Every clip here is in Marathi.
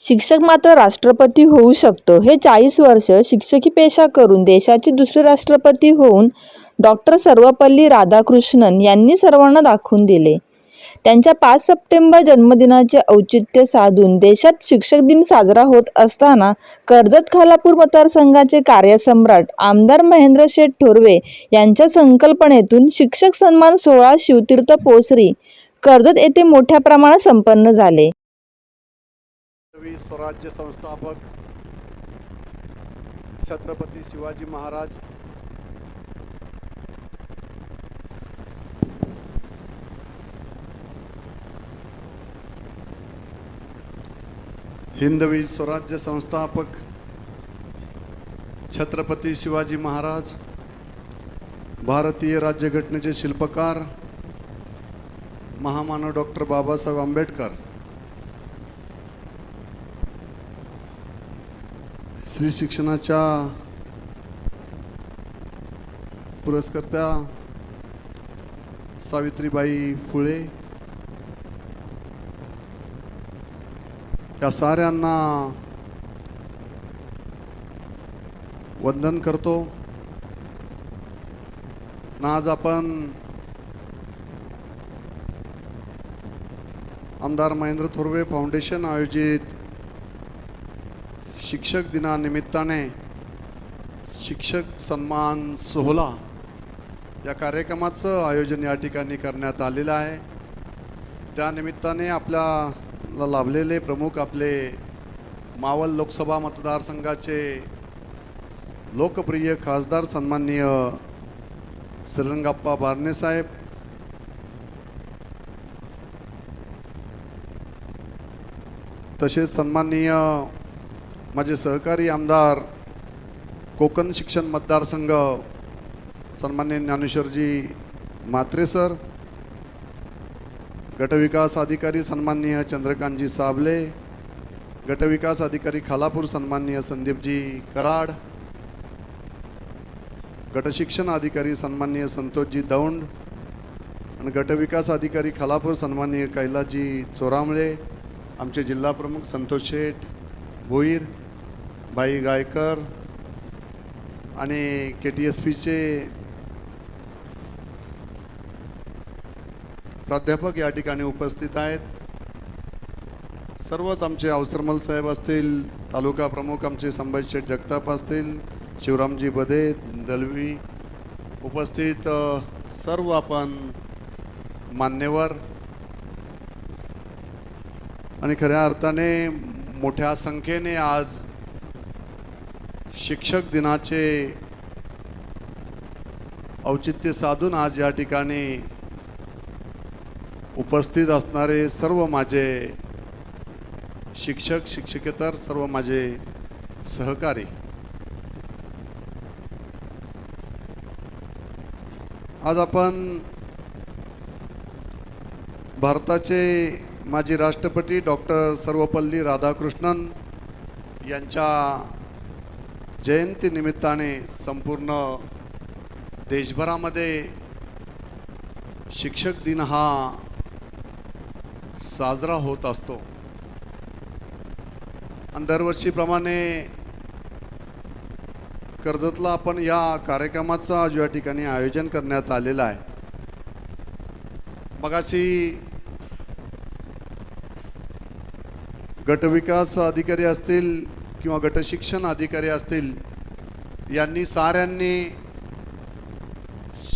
शिक्षक मात्र राष्ट्रपती होऊ शकतो. हे चाळीस वर्ष शिक्षकी पेशा करून देशाचे दुसरे राष्ट्रपती होऊन डॉक्टर सर्वपल्ली राधाकृष्णन यांनी सर्वांना दाखवून दिले. त्यांच्या पाच सप्टेंबर जन्मदिनाचे औचित्य साधून देशात शिक्षक दिन साजरा होत असताना कर्जत खालापूर मतदारसंघाचे कार्यसम्राट आमदार महेंद्र शेठ ठोरवे यांच्या संकल्पनेतून शिक्षक सन्मान सोहळा शिवतीर्थ पोसरी कर्जत येथे मोठ्या प्रमाणात संपन्न झाले. हिंदवी स्वराज्य संस्थापक छत्रपती शिवाजी महाराज। हिंदवी स्वराज्य संस्थापक छत्रपती शिवाजी महाराज भारतीय राज्यघटनेचे शिल्पकार महामानव डॉक्टर बाबासाहेब आंबेडकर। स्त्री शिक्षणाच्या पुरस्कर्त्या सावित्रीबाई फुले या साऱ्यांना वंदन करतो. ना आज आपण आमदार महेंद्र थोरवे फाउंडेशन आयोजित शिक्षक दिनानिमित्ताने शिक्षक सन्मान सोहळा या कार्यक्रमाचं आयोजन या ठिकाणी करण्यात आलेलं आहे. त्यानिमित्ताने आपल्याला लाभलेले प्रमुख आपले मावल लोकसभा मतदारसंघाचे लोकप्रिय खासदार सन्माननीय श्रीरंगाप्पा बारणे साहेब. तसेच सन्माननीय माझे सहकारी आमदार कोकण शिक्षण मतदारसंघ सन्मान्य ज्ञानेश्वरजी म्हात्रे सर गटविकास अधिकारी सन्माननीय चंद्रकांतजी साबले गटविकास अधिकारी खालापूर सन्माननीय संदीपजी कराड गटशिक्षण अधिकारी सन्माननीय संतोषजी दौंड आणि गटविकास अधिकारी खालापूर सन्माननीय कैलासजी चोरामळे आमचे जिल्हा प्रमुख संतोष शेठ भोईर बाई गायकर आणि के टी एस पीचे प्राध्यापक या ठिकाणी उपस्थित आहेत. सर्वच आमचे अवसरमल साहेब असतील तालुका प्रमुख आमचे संभाजीशेठ जगताप असतील शिवरामजी बदे दलवी उपस्थित सर्व आपण मान्यवर आणि खऱ्या अर्थाने मोठ्या संख्येने आज शिक्षक दिनाचे औचित्य साधून आज या ठिकाणी उपस्थित असणारे सर्व माझे शिक्षक शिक्षकेतर सर्व माझे सहकारी. आज आपण भारताचे माजी राष्ट्रपती डॉक्टर सर्वपल्ली राधाकृष्णन यांच्या जयंतीनिमित्ताने संपूर्ण देशभरामध्ये शिक्षक दिन हा साजरा होत असतो. आणि दरवर्षीप्रमाणे कर्जतला आपण या कार्यक्रमाचं आज या ठिकाणी आयोजन करण्यात आलेलं आहे. मगाशी गटविकास अधिकारी असतील किंवा गटशिक्षण अधिकारी असतील यांनी साऱ्यांनी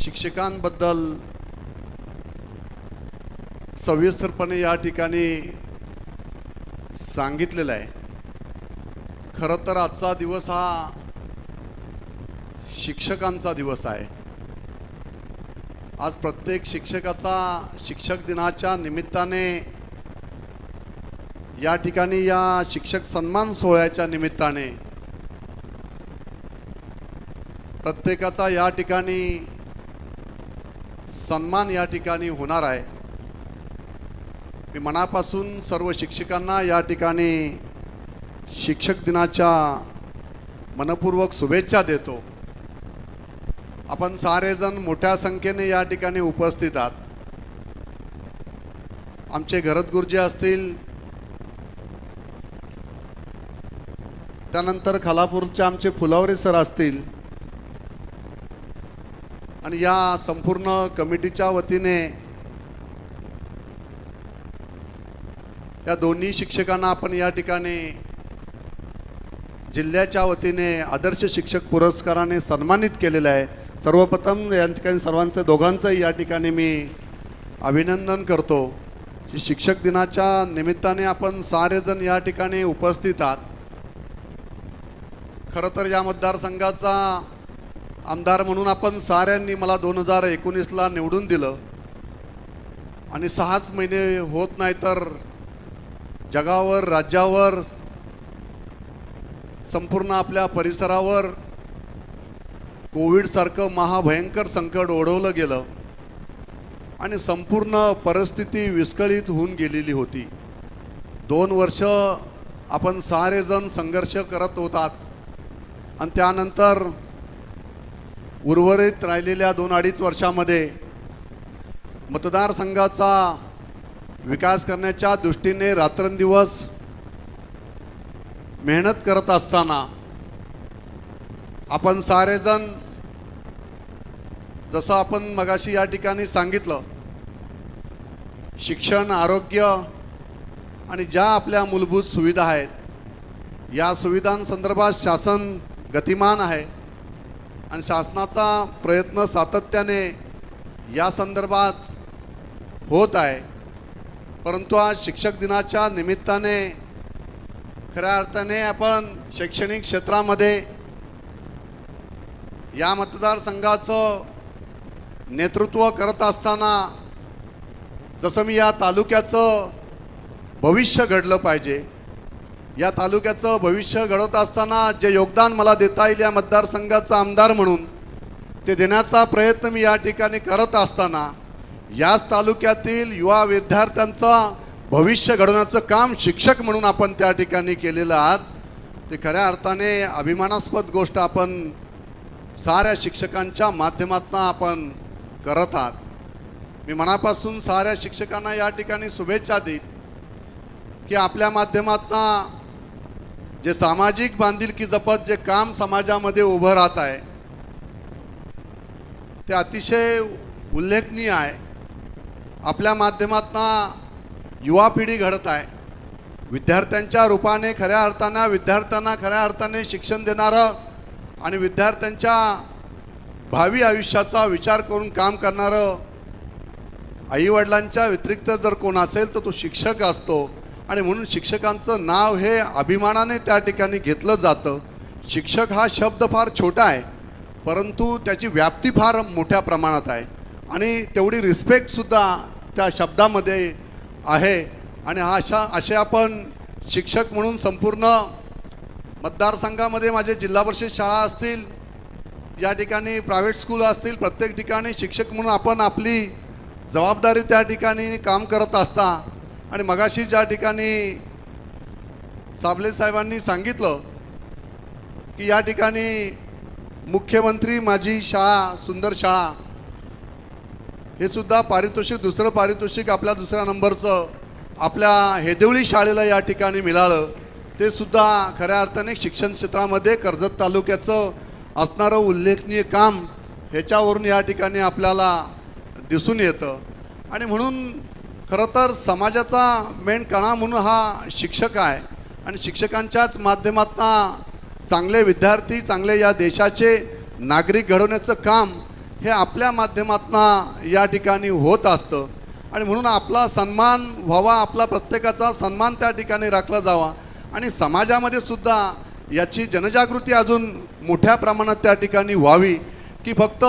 शिक्षकांबद्दल सविस्तरपणे या ठिकाणी सांगितलेलं आहे. खरं तर आजचा दिवस हा शिक्षकांचा दिवस आहे. आज प्रत्येक शिक्षकाचा शिक्षक दिनाच्या निमित्ताने या ठिकाणी या शिक्षक सन्मान सोहळ्याच्या निमित्ताने प्रत्येकाचा या ठिकाणी सन्मान या ठिकाणी होणार आहे. मी मनापासून सर्व शिक्षकांना या ठिकाणी शिक्षक दिनाच्या मनपूर्वक शुभेच्छा देतो. आपण सारेजण मोठ्या संख्येने या ठिकाणी उपस्थित आहात. आमचे घरत गुरुजी असतील त्यानंतर खालापूरचे आमचे फुलावरे सर असतील आणि या संपूर्ण कमिटीच्या वतीने या दोन्ही शिक्षकांना आपण या ठिकाणी जिल्ह्याच्या वतीने आदर्श शिक्षक पुरस्काराने सन्मानित केलेलं आहे. सर्वप्रथम या ठिकाणी सर्वांचं दोघांचंही या ठिकाणी मी अभिनंदन करतो. की शिक्षक दिनाच्या निमित्ताने आपण सारेजण या ठिकाणी उपस्थित आहात. खरं तर या मतदारसंघाचा आमदार म्हणून आपण साऱ्यांनी मला दोन हजार एकोणीसला निवडून दिलं. आणि सहाच महिने होत नाही तर जगावर राज्यावर संपूर्ण आपल्या परिसरावर कोविडसारखं महाभयंकर संकट ओढवलं गेलं. आणि संपूर्ण परिस्थिती विस्कळीत होऊन गेलेली होती. दोन वर्ष आपण सारेजण संघर्ष करत होतात. आणि त्यानंतर उर्वरित राहिलेल्या दोन अडीच वर्षामध्ये मतदारसंघाचा विकास करण्याच्या दृष्टीने रात्रंदिवस मेहनत करत असताना आपण सारेजण जसं आपण मगाशी या ठिकाणी सांगितलं शिक्षण आरोग्य आणि ज्या आपल्या मूलभूत सुविधा आहेत या सुविधांसंदर्भात शासन गतिमान आहे. आणि शासनाचा प्रयत्न सातत्याने या संदर्भात होत आहे. परंतु आज शिक्षक दिनाच्या निमित्ताने खऱ्या अर्थाने आपण शैक्षणिक क्षेत्रामध्ये या मतदारसंघाचं नेतृत्व करत असताना जसं मी या तालुक्याचं भविष्य घडलं पाहिजे. या तालुक्याचं भविष्य घडवत असताना जे योगदान मला देता येईल या मतदारसंघाचा आमदार म्हणून ते देण्याचा प्रयत्न मी या ठिकाणी करत असताना याच तालुक्यातील युवा विद्यार्थ्यांचा भविष्य घडवण्याचं काम शिक्षक म्हणून आपण त्या ठिकाणी केलेलं आहात. ते खऱ्या अर्थाने अभिमानास्पद गोष्ट आपण साऱ्या शिक्षकांच्या माध्यमातून आपण करत आहात. मी मनापासून साऱ्या शिक्षकांना या ठिकाणी शुभेच्छा देईन की आपल्या माध्यमातून जे सामाजिक बांधिलकी जपत जे काम समाजामध्ये उभं राहत आहे ते अतिशय उल्लेखनीय आहे. आपल्या माध्यमातून युवा पिढी घडत आहे. विद्यार्थ्यांच्या रूपाने खऱ्या अर्थानं विद्यार्थ्यांना खऱ्या अर्थाने शिक्षण देणारं आणि विद्यार्थ्यांच्या भावी आयुष्याचा विचार करून काम करणारं आईवडिलांच्या व्यतिरिक्त जर कोण असेल तर तो शिक्षक असतो. आणि म्हणून शिक्षकांचं नाव हे अभिमानाने त्या ठिकाणी घेतलं जातं. शिक्षक हा शब्द फार छोटा आहे परंतु त्याची व्याप्ती फार मोठ्या प्रमाणात आहे. आणि तेवढी रिस्पेक्टसुद्धा त्या शब्दामध्ये आहे. आणि हा अशा असे आपण शिक्षक म्हणून संपूर्ण मतदारसंघामध्ये माझे जिल्हा परिषद शाळा असतील या ठिकाणी प्रायव्हेट स्कूल असतील प्रत्येक ठिकाणी शिक्षक म्हणून आपण आपली जबाबदारी त्या ठिकाणी काम करत असता आणि मगाशी ज्या ठिकाणी साबले साहेबांनी सांगितलं की या ठिकाणी मुख्यमंत्री माझी शाळा सुंदर शाळा हे सुद्धा पारितोषिक दुसरं पारितोषिक आपल्या दुसऱ्या नंबरचं आपल्या हेदेवळी शाळेला या ठिकाणी मिळालं. ते सुद्धा खऱ्या अर्थाने शिक्षण क्षेत्रामध्ये कर्जत तालुक्याचं असणारं उल्लेखनीय काम ह्याच्यावरून या ठिकाणी आपल्याला दिसून येतं. आणि म्हणून खरं तर समाजाचा मेन कणा म्हणून हा शिक्षक आहे. आणि शिक्षकांच्याच माध्यमातून चांगले विद्यार्थी चांगले या देशाचे नागरिक घडवण्याचं काम हे आपल्या माध्यमातून या ठिकाणी होत असतं. आणि म्हणून आपला सन्मान व्हावा आपला प्रत्येकाचा सन्मान त्या ठिकाणी राखला जावा. आणि समाजामध्ये सुद्धा याची जनजागृती अजून मोठ्या प्रमाणात त्या ठिकाणी व्हावी. की फक्त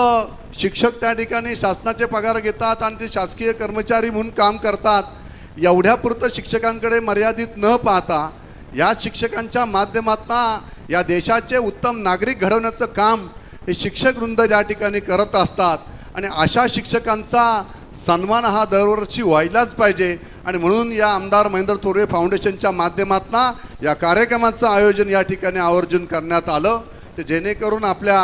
शिक्षक त्या ठिकाणी शासनाचे पगार घेतात आणि ते शासकीय कर्मचारी म्हणून काम करतात एवढ्यापुरतं शिक्षकांकडे मर्यादित न पाहता या शिक्षकांच्या माध्यमातून या देशाचे उत्तम नागरिक घडवण्याचं काम हे शिक्षक वृंद या ठिकाणी करत असतात. आणि अशा शिक्षकांचा सन्मान हा दरवर्षी व्हायलाच पाहिजे. आणि म्हणून या आमदार महेंद्र थोरवे फाउंडेशनच्या माध्यमातून या कार्यक्रमाचं आयोजन या ठिकाणी आवर्जून करण्यात आलं. ते जेणेकरून आपल्या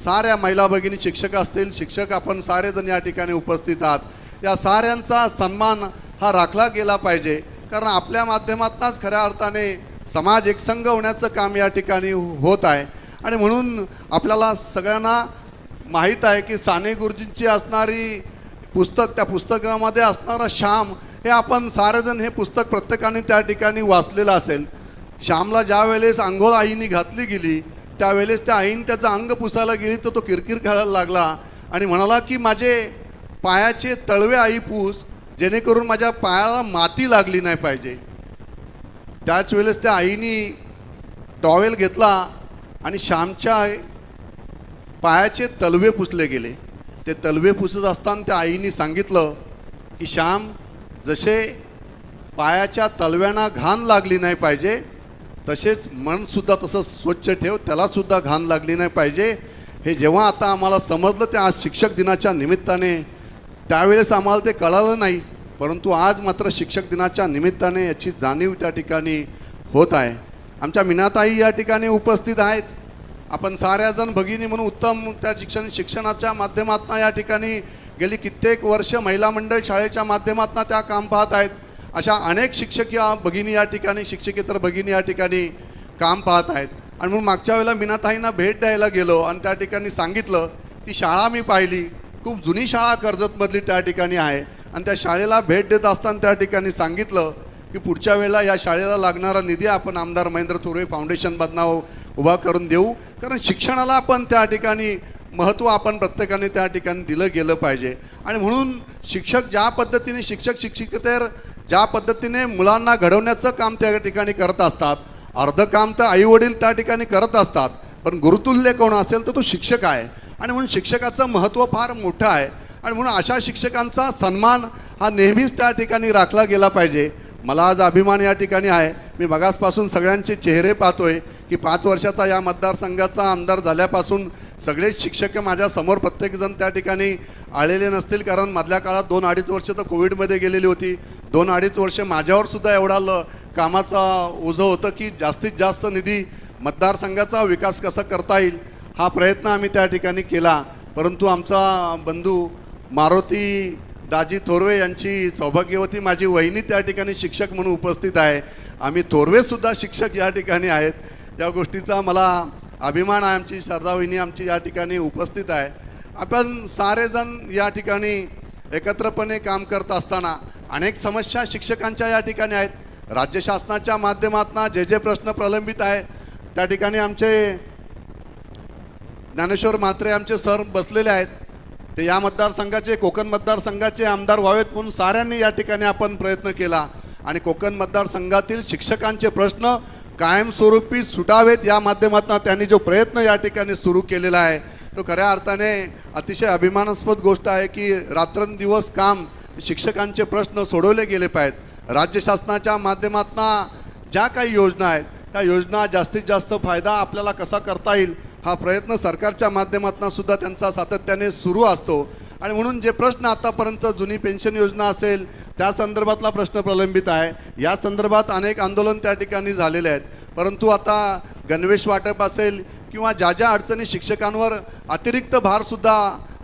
साऱ्या महिला भगिनी शिक्षक असतील शिक्षक आपण सारेजण या ठिकाणी उपस्थित आहात. या साऱ्यांचा सन्मान हा राखला गेला पाहिजे. कारण आपल्या माध्यमातूनच खऱ्या अर्थाने समाज एकसंघ होण्याचं काम या ठिकाणी होत आहे. आणि म्हणून आपल्याला सगळ्यांना माहीत आहे की साने गुरुजींची असणारी पुस्तक त्या पुस्तकामध्ये असणारा श्याम हे आपण सारेजण हे पुस्तक प्रत्येकाने त्या ठिकाणी वाचलेलं असेल. श्यामला ज्या वेळेस आंघोळ आईनी घातली गेली त्यावेळेस त्या आईने त्याचं अंग पुसायला गेली तर तो किरकिर खेळायला लागला. आणि म्हणाला की माझे पायाचे तळवे आई पूस जेणेकरून माझ्या पायाला माती लागली नाही पाहिजे. त्याच वेळेस त्या आईनी टॉवेल घेतला आणि श्यामच्या पायाचे तलवे पुसले गेले. ते तलवे पुसत असताना त्या आईने सांगितलं की श्याम जसे पायाच्या तलव्यांना घाण लागली नाही पाहिजे तसेच मनसुद्धा तसं स्वच्छ ठेव त्यालासुद्धा घाण लागली नाही पाहिजे. हे जेव्हा आता आम्हाला समजलं ते आज शिक्षक दिनाच्या निमित्ताने त्यावेळेस आम्हाला ते कळालं नाही. परंतु आज मात्र शिक्षक दिनाच्या निमित्ताने याची जाणीव त्या ठिकाणी होत आहे. आमच्या मीनाताई या ठिकाणी उपस्थित आहेत. आपण साऱ्याजण भगिनी म्हणून उत्तम त्या शिक्षण शिक्षणाच्या माध्यमातून या ठिकाणी गेली कित्येक वर्ष महिला मंडळ शाळेच्या माध्यमातून त्या काम पाहत आहेत. अशा अनेक शिक्षक या भगिनी या ठिकाणी शिक्षकेतर भगिनी या ठिकाणी काम पाहत आहेत. आणि म्हणून मागच्या वेळेला मीनाताईंना भेट द्यायला गेलो आणि त्या ठिकाणी सांगितलं ती शाळा मी पाहिली. खूप जुनी शाळा कर्जतमधली त्या ठिकाणी आहे. आणि त्या शाळेला भेट देत असताना त्या ठिकाणी सांगितलं की पुढच्या वेळेला या शाळेला लागणारा निधी आपण आमदार महेंद्र थोरवे फाउंडेशनमधनं उभा करून देऊ. कारण शिक्षणाला आपण त्या ठिकाणी महत्त्व आपण प्रत्येकाने त्या ठिकाणी दिलं गेलं पाहिजे. आणि म्हणून शिक्षक ज्या पद्धतीने शिक्षक शिक्षिकेतर ज्या पद्धतीने मुलांना घडवण्याचं काम त्या ठिकाणी करत असतात अर्ध काम तर आईवडील त्या ठिकाणी करत असतात पण गुरुतुल्य कोण असेल तर तो शिक्षक आहे. आणि म्हणून शिक्षकाचं महत्त्व फार मोठं आहे. आणि म्हणून अशा शिक्षकांचा सन्मान हा नेहमीच त्या ठिकाणी राखला गेला पाहिजे. मला आज अभिमान या ठिकाणी आहे. मी मगासपासून सगळ्यांचे चेहरे पाहतोय की पाच वर्षाचा या मतदारसंघाचा आमदार झाल्यापासून सगळेच शिक्षक माझ्यासमोर प्रत्येकजण त्या ठिकाणी आलेले नसतील कारण मधल्या काळात दोन अडीच वर्ष तर कोविडमध्ये गेलेली होती. दोन अडीच वर्ष माझ्यावर सुद्धा एवढा ल कामाचा ओझं होतं की जास्तीत जास्त निधी मतदारसंघाचा विकास कसा करता येईल हा प्रयत्न आम्ही त्या ठिकाणी केला. परंतु आमचा बंधू मारुती दाजी थोरवे यांची सौभाग्यवती माझी वहिनी त्या ठिकाणी शिक्षक म्हणून उपस्थित आहे. आम्ही थोरवेसुद्धा शिक्षक या ठिकाणी आहेत. त्या गोष्टीचा मला अभिमान आहे. आमची शारदा वहिनी आमची या ठिकाणी उपस्थित आहे. आपण सारेजण या ठिकाणी एकत्रपणे काम करत असताना अनेक समस्या शिक्षकांच्या या ठिकाणी आहेत. राज्य शासनाच्या माध्यमातून जे जे प्रश्न प्रलंबित आहे त्या ठिकाणी आमचे ज्ञानेश्वर म्हात्रे आमचे सर बसलेले आहेत. ते या मतदारसंघाचे कोकण मतदारसंघाचे आमदार व्हावेत म्हणून साऱ्यांनी या ठिकाणी आपण प्रयत्न केला. आणि कोकण मतदारसंघातील शिक्षकांचे प्रश्न कायमस्वरूपी सुटावेत या माध्यमातून त्यांनी जो प्रयत्न या ठिकाणी सुरू केलेला आहे. तो खऱ्या अर्थाने अतिशय अभिमानास्पद गोष्ट आहे की रात्रंदिवस काम शिक्षकांचे प्रश्न सोडवले गेले पाहिजेत. राज्य शासनाच्या माध्यमातून ज्या काही योजना आहेत त्या योजना जास्तीत जास्त फायदा आपल्याला कसा करता येईल हा प्रयत्न सरकारच्या माध्यमातून सुद्धा त्यांचा सातत्याने सुरू असतो. आणि म्हणून जे प्रश्न आतापर्यंत जुनी पेन्शन योजना असेल त्या संदर्भातला प्रश्न प्रलंबित आहे. या संदर्भात अनेक आंदोलन त्या ठिकाणी झालेले आहेत. परंतु आता गणवेश वाटप असेल किंवा ज्या ज्या अडचणी शिक्षकांवर अतिरिक्त भारसुद्धा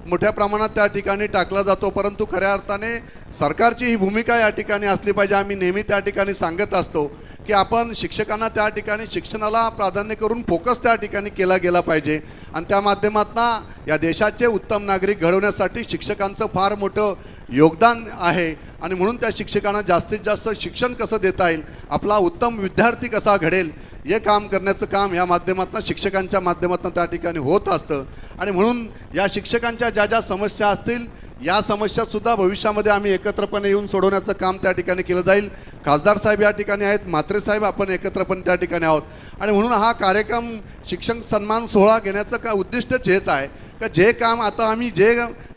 मोठ्या प्रमाणात त्या ठिकाणी टाकला जातो परंतु खऱ्या अर्थाने सरकारची ही भूमिका या ठिकाणी असली पाहिजे. आम्ही नेहमी त्या ठिकाणी सांगत असतो की आपण शिक्षकांना त्या ठिकाणी शिक्षणाला प्राधान्य करून फोकस त्या ठिकाणी केला गेला पाहिजे. आणि त्या माध्यमातून या देशाचे उत्तम नागरिक घडवण्यासाठी शिक्षकांचं फार मोठं योगदान आहे. आणि म्हणून त्या शिक्षकांना जास्तीत जास्त शिक्षण कसं देता येईल आपला उत्तम विद्यार्थी कसा घडेल हे काम करण्याचं काम या माध्यमातून शिक्षकांच्या माध्यमातून त्या ठिकाणी होत असतं. आणि म्हणून या शिक्षकांच्या ज्या ज्या समस्या असतील या समस्यासुद्धा भविष्यामध्ये आम्ही एकत्रपणे येऊन सोडवण्याचं काम त्या ठिकाणी केलं जाईल. खासदार साहेब या ठिकाणी आहेत म्हात्रे साहेब आपण एकत्रपणे त्या ठिकाणी आहोत. आणि म्हणून हा कार्यक्रम शिक्षण सन्मान सोहळा घेण्याचं का उद्दिष्टच हेच आहे. का जे काम आता आम्ही जे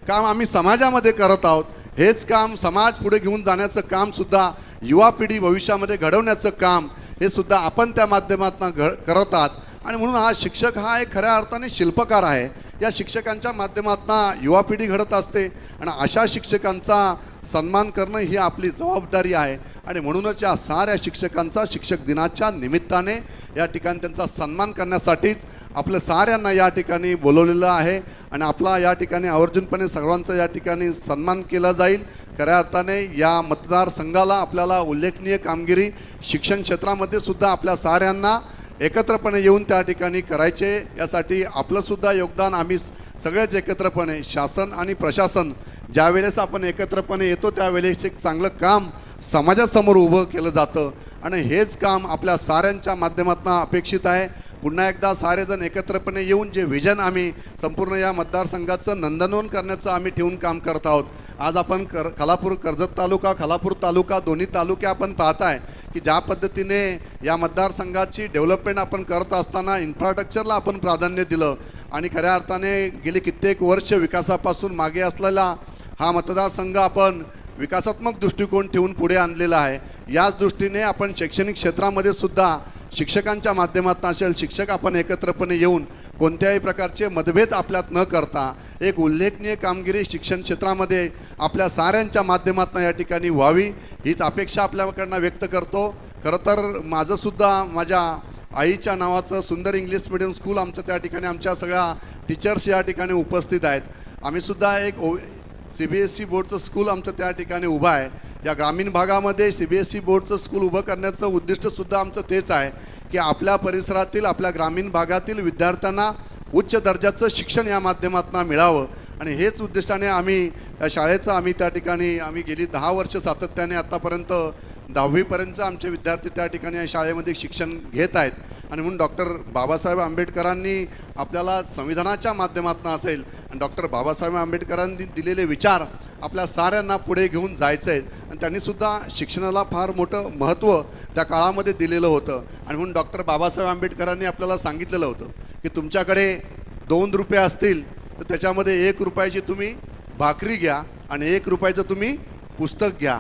काम आम्ही समाजामध्ये करत आहोत हेच काम समाज पुढे घेऊन जाण्याचं कामसुद्धा युवा पिढी भविष्यामध्ये घडवण्याचं काम हे सुद्धा आपण त्या माध्यमातून घ करत आहात. आणि म्हणून हा शिक्षक हा एक खऱ्या अर्थाने शिल्पकार आहे. या शिक्षकांच्या माध्यमातून युवा पिढी घडत असते आणि अशा शिक्षकांचा सन्मान करणं ही आपली जबाबदारी आहे. आणि म्हणूनच या साऱ्या शिक्षकांचा शिक्षक दिनाच्या निमित्ताने या ठिकाणी त्यांचा सन्मान करण्यासाठीच आपल्या साऱ्यांना या ठिकाणी बोलवलेलं आहे. आणि आपला या ठिकाणी आवर्जूनपणे सर्वांचा या ठिकाणी सन्मान केला जाईल. खऱ्या अर्थाने या मतदारसंघाला आपल्याला उल्लेखनीय कामगिरी शिक्षण क्षेत्रामध्ये सुद्धा आपल्या साऱ्यांना एकत्रपणे येऊन त्या ठिकाणी करायचे. यासाठी आपलंसुद्धा योगदान आम्ही सगळेच एकत्रपणे शासन आणि प्रशासन ज्यावेळेस आपण एकत्रपणे येतो त्यावेळेस एक चांगलं काम समाजासमोर उभं केलं जातं. आणि हेच काम आपल्या साऱ्यांच्या माध्यमातून अपेक्षित आहे. पुन्हा एकदा सारेजण एकत्रपणे येऊन जे विजन आम्ही संपूर्ण या मतदारसंघाचं नंदनवन करण्याचं आम्ही ठेवून काम करत आहोत. आज आपण कर खालापूर कर्जत तालुका खालापूर तालुका दोन्ही तालुके आपण पाहताय. की ज्या पद्धतीने या मतदारसंघाची डेव्हलपमेंट आपण करत असताना इन्फ्रास्ट्रक्चरला आपण प्राधान्य दिलं आणि खऱ्या अर्थाने गेली कित्येक वर्ष विकासापासून मागे असलेला हा मतदारसंघ आपण विकासात्मक दृष्टिकोन ठेवून पुढे आणलेला आहे. याच दृष्टीने आपण शैक्षणिक क्षेत्रामध्ये सुद्धा शिक्षकांच्या माध्यमातून असेल शिक्षक आपण एकत्रपणे येऊन कोणत्याही प्रकारचे मतभेद आपल्यात न करता एक उल्लेखनीय कामगिरी शिक्षण क्षेत्रामध्ये आपल्या साऱ्यांच्या माध्यमातून या ठिकाणी व्हावी. हीच अपेक्षा आपल्याकडनं व्यक्त करतो. खरं तर माझंसुद्धा माझ्या आईच्या नावाचं सुंदर इंग्लिश मिडियम स्कूल आमचं त्या ठिकाणी आमच्या सगळ्या टीचर्स या ठिकाणी उपस्थित आहेत. आम्हीसुद्धा एक ओ सी बी एस सी बोर्डचं स्कूल आमचं त्या ठिकाणी उभं आहे. या ग्रामीण भागामध्ये सी बी एस सी बोर्डचं स्कूल उभं करण्याचं उद्दिष्टसुद्धा आमचं तेच आहे की आपल्या परिसरातील आपल्या ग्रामीण भागातील विद्यार्थ्यांना उच्च दर्जाचं शिक्षण या माध्यमातून मिळावं. आणि हेच उद्दिष्टाने आम्ही या शाळेचं आम्ही त्या ठिकाणी आम्ही गेली दहा वर्ष सातत्याने आत्तापर्यंत दहावीपर्यंत आमचे विद्यार्थी त्या ठिकाणी या शाळेमध्ये शिक्षण घेत आहेत. आणि म्हणून डॉक्टर बाबासाहेब आंबेडकरांनी आपल्याला संविधानाच्या माध्यमातून असेल आणि डॉक्टर बाबासाहेब आंबेडकरांनी दिलेले विचार आपल्या साऱ्यांना पुढे घेऊन जायचं आहे आणि त्यांनीसुद्धा शिक्षणाला फार मोठं महत्त्व त्या काळामध्ये दिलेलं होतं. आणि म्हणून डॉक्टर बाबासाहेब आंबेडकरांनी आपल्याला सांगितलेलं होतं की तुमच्याकडे दोन रुपये असतील तर त्याच्यामध्ये एक रुपयाची तुम्ही भाकरी घ्या आणि एक रुपयाचं तुम्ही पुस्तक घ्या.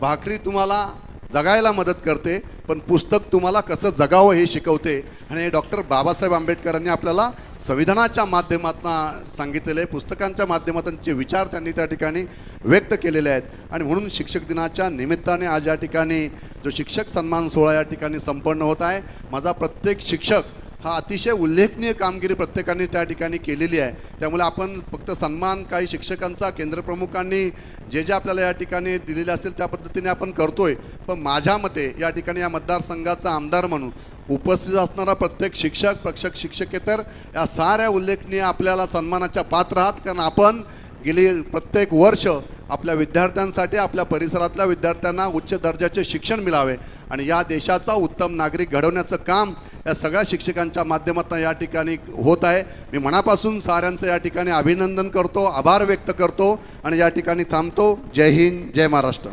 भाकरी तुम्हाला जगायला मदत करते पण पुस्तक तुम्हाला कसं जगावं हे शिकवते. आणि हे डॉक्टर बाबासाहेब आंबेडकरांनी आपल्याला संविधानाच्या माध्यमातून सांगितलेले पुस्तकांच्या माध्यमातूनचे विचार त्यांनी त्या ठिकाणी व्यक्त केलेले आहेत. आणि म्हणून शिक्षक दिनाच्या निमित्ताने आज या ठिकाणी जो शिक्षक सन्मान सोहळा या ठिकाणी संपन्न होत आहे. माझा प्रत्येक शिक्षक हा अतिशय उल्लेखनीय कामगिरी प्रत्येकाने त्या ठिकाणी केलेली आहे. त्यामुळे आपण फक्त सन्मान काही शिक्षकांचा केंद्रप्रमुखांनी जे जे आपल्याला या ठिकाणी दिलेले असेल त्या पद्धतीने आपण करतोय. पण माझ्या मते या ठिकाणी या मतदारसंघाचा आमदार म्हणून उपस्थित असणारा प्रत्येक शिक्षक प्रक्षक शिक्षकेतर या साऱ्या उल्लेखनीय आपल्याला सन्मानाच्या पात्र आहात. कारण आपण गेली प्रत्येक वर्ष आपल्या विद्यार्थ्यांसाठी आपल्या परिसरातल्या विद्यार्थ्यांना उच्च दर्जाचे शिक्षण मिळावे. आणि या देशाचा उत्तम नागरिक घडवण्याचं काम या सगळ्या शिक्षकांच्या माध्यमातून या ठिकाणी होत आहे. मी मनापासून साऱ्यांचं या ठिकाणी अभिनंदन करतो आभार व्यक्त करतो आणि या ठिकाणी थांबतो. जय हिंद जय महाराष्ट्र.